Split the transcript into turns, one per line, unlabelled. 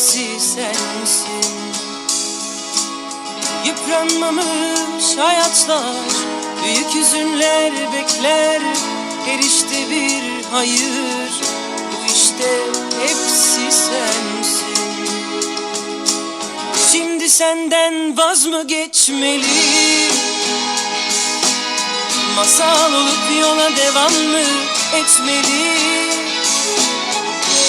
hepsi sensin. Yıpranmamış hayatlar Büyük hüzünler bekler. Her işte bir hayır Bu işte hepsi sensin. Şimdi senden vaz mı geçmeli Masal olup yola devam mı etmeli